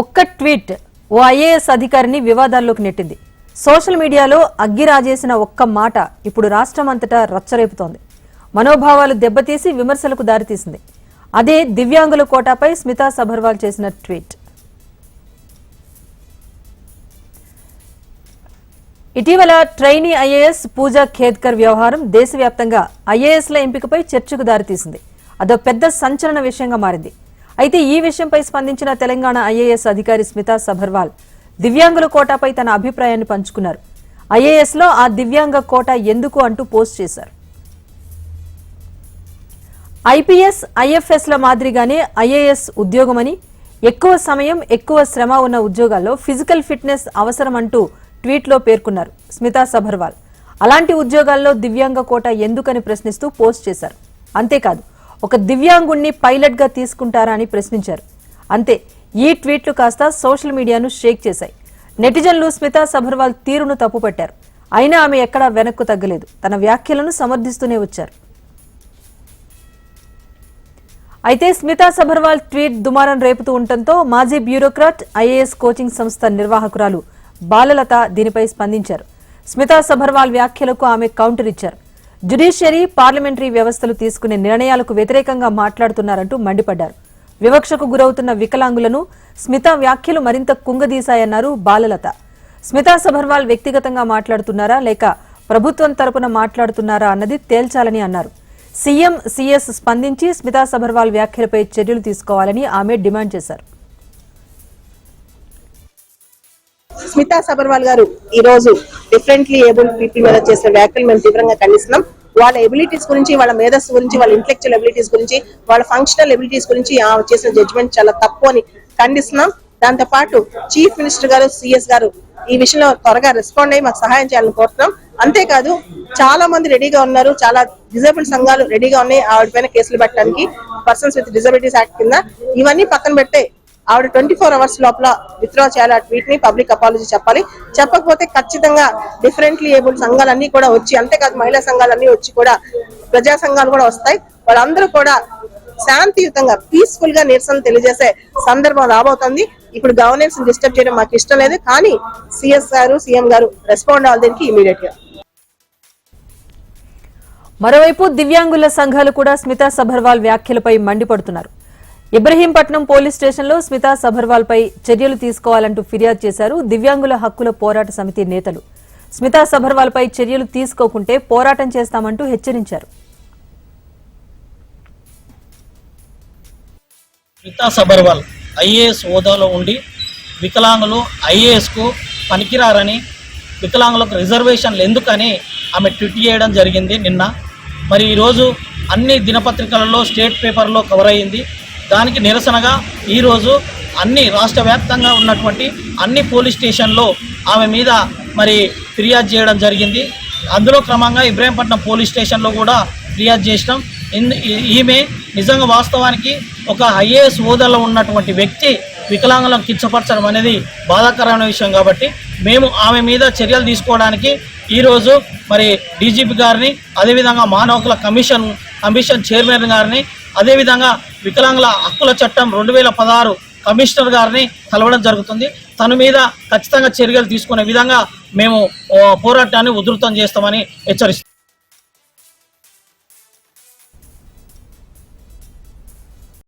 ఒక్క ట్వీట్ ఓ ఐఏఎస్ అధికారిని వివాదాల్లోకి నెట్టింది. సోషల్ మీడియాలో అగ్గిరాజేసిన ఒక్క మాట ఇప్పుడు రాష్ట్రం అంతటా రచ్చరేపుతోంది. మనోభావాలు దెబ్బతీసి విమర్శలకు దారితీసింది. అదే దివ్యాంగుల కోటాపై స్మితా సబర్వాల్ చేసిన ట్వీట్. ఇటీవల ట్రైనీ ఐఏఎస్ పూజా ఖేద్కర్ వ్యవహారం దేశవ్యాప్తంగా ఐఏఎస్ల ఎంపికపై చర్చకు దారితీసింది. అదో పెద్ద సంచలన విషయంగా మారింది. అయితే ఈ విషయంపై స్పందించిన తెలంగాణ ఐఏఎస్ అధికారి స్మితా సబర్వాల్ దివ్యాంగుల కోటాపై తన అభిప్రాయాన్ని పంచుకున్నారు. ఐఏఎస్లో ఆ దివ్యాంగ కోట ఎందుకు అంటూ పోస్ట్ చేశారు. ఐపీఎస్ ఐఎఫ్ఎస్ ల మాదిరిగానే ఐఏఎస్ ఉద్యోగమని ఎక్కువ సమయం ఎక్కువ శ్రమ ఉన్న ఉద్యోగాల్లో ఫిజికల్ ఫిట్నెస్ అవసరం అంటూ ట్వీట్లో పేర్కొన్నారు స్మితా సబర్వాల్ అలాంటి ఉద్యోగాల్లో దివ్యాంగ కోట ఎందుకని ప్రశ్నిస్తూ పోస్ట్ చేశారు. అంతేకాదు ఒక దివ్యాంగుణ్ణి పైలట్గా తీసుకుంటారా అని ప్రశ్నించారు. అంతే ఈ ట్వీట్లు కాస్త సోషల్ మీడియాను షేక్ చేశాయి. నెటిజన్లు స్మితా సబర్వాల్ తీరును తప్పుపట్టారు. అయినా ఆమె ఎక్కడా వెనక్కు తగ్గలేదు. తన వ్యాఖ్యలను సమర్థిస్తూనే వచ్చారు. అయితే స్మితా సబర్వాల్ ట్వీట్ దుమారం రేపుతూ ఉండటంతో మాజీ బ్యూరోక్రాట్ ఐఏఎస్ కోచింగ్ సంస్థ నిర్వాహకురాలు బాలలత దీనిపై స్పందించారు. స్మితా సబర్వాల్ వ్యాఖ్యలకు ఆమె కౌంటర్ ఇచ్చారు. జ్యుడిషియరీ పార్లమెంటరీ వ్యవస్థలు తీసుకునే నిర్ణయాలకు వ్యతిరేకంగా మాట్లాడుతున్నారంటూ మండిపడ్డారు. వివక్షకు గురవుతున్న వికలాంగులను స్మితా వ్యాఖ్యలు మరింత కుంగదీశాయన్నారు బాలలత. స్మితా సబర్వాల్ వ్యక్తిగతంగా మాట్లాడుతున్నారా లేక ప్రభుత్వం తరపున మాట్లాడుతున్నారా అన్నది తేల్చాలని అన్నారు. సీఎం సీఎస్ స్పందించి స్మితా సబర్వాల్ వ్యాఖ్యలపై చర్యలు తీసుకోవాలని ఆమె డిమాండ్ చేశారు. స్మితా సబర్వాల్ గారు ఈ రోజు డిఫరెంట్లీ ఏబుల్ పీపుల్ మీద చేసిన వ్యాఖ్యలు మేము తీవ్రంగా ఖండిస్తున్నాం. వాళ్ళ ఎబిలిటీస్ గురించి వాళ్ళ మేధస్సు గురించి వాళ్ళ ఇంటెలెక్చువల్ ఎబిలిటీస్ గురించి వాళ్ళ ఫంక్షనల్ ఎబిలిటీస్ గురించి చేసిన జడ్జ్మెంట్ చాలా తప్పు అని ఖండిస్తున్నాం. దాంతో పాటు చీఫ్ మినిస్టర్ గారు సిఎస్ గారు ఈ విషయంలో త్వరగా రెస్పాండ్ అయ్యి మాకు సహాయం చేయాలని కోరుతున్నాం. అంతేకాదు చాలా మంది రెడీగా ఉన్నారు. చాలా డిజేబుల్ సంఘాలు రెడీగా ఉన్నాయి. ఆవిడ పైన కేసులు పెట్టడానికి పర్సన్స్ విత్ డిజబిలిటీస్ యాక్ట్ కింద. ఇవన్నీ పక్కన పెడితే ఆవిడ ట్వంటీ ఫోర్ అవర్స్ లోపల విత్డ్రా చేయాలి ఆ ట్వీట్ని పబ్లిక్ అపాలజీ చెప్పాలి. చెప్పకపోతే ఖచ్చితంగా డిఫరెంట్లీ ఏబుల్ సంఘాలన్నీ కూడా వచ్చి అంతేకాదు మహిళా సంఘాలన్నీ వచ్చి కూడా ప్రజా సంఘాలు కూడా వస్తాయి. వాళ్ళందరూ కూడా శాంతియుతంగా పీస్ఫుల్గా నిరసన తెలియజేసే సందర్భం రాబోతుంది. ఇప్పుడు గవర్నెన్స్ డిస్టర్బ్ చేయడం మాకు ఇష్టం లేదు కానీ సిఎస్ గారు సీఎం గారు రెస్పాండ్ అవ్వాలి దీనికి ఇమీడియట్గా. మరోవైపు దివ్యాంగుల సంఘాలు కూడా స్మితా సబర్వాల్ వ్యాఖ్యలపై మండిపడుతున్నారు. ఇబ్రహీంపట్నం పోలీస్ స్టేషన్లో స్మితా సబర్వాల్ పై చర్యలు తీసుకోవాలంటూ ఫిర్యాదు చేశారు దివ్యాంగుల హక్కుల పోరాట సమితి నేతలు. స్మితా సబర్వాల్ పై చర్యలు తీసుకోకుంటే పోరాటం చేస్తామంటూ హెచ్చరించారు. స్మితా సబర్వాల్ ఐఏఎస్ హోదాలో ఉండి వికలాంగులు ఐఏఎస్కు పనికిరారని వికలాంగులకు రిజర్వేషన్లు ఎందుకని ఆమె ట్విట్ చేయడం జరిగింది నిన్న. మరి ఈరోజు అన్ని దినపత్రికలలో స్టేట్ పేపర్లో కవర్ అయ్యింది దానికి నిరసనగా ఈరోజు అన్ని రాష్ట్ర వ్యాప్తంగా ఉన్నటువంటి అన్ని పోలీస్ స్టేషన్లో ఆమె మీద మరి ఫిర్యాదు చేయడం జరిగింది. అందులో క్రమంగా ఇబ్రాహీంపట్నం పోలీస్ స్టేషన్లో కూడా ఫిర్యాదు చేసినాం. ఇన్- ఈమె నిజంగా వాస్తవానికి ఒక ఐఏఎస్ హోదాలో ఉన్నటువంటి వ్యక్తి వికలాంగులను కించపరచడం అనేది బాధాకరమైన విషయం కాబట్టి మేము ఆమె మీద చర్యలు తీసుకోవడానికి ఈరోజు మరి డీజీపీ గారిని అదేవిధంగా మానవకుల కమిషన్ కమిషన్ చైర్మన్ గారిని అదేవిధంగా వికలాంగుల హక్కుల చట్టం రెండు వేల పదహారు కమిషనర్ గారిని కలవడం జరుగుతుంది. తన మీద ఖచ్చితంగా చర్యలు తీసుకునే విధంగా మేము పోరాటాన్ని ఉధృతం చేస్తామని హెచ్చరిస్తాం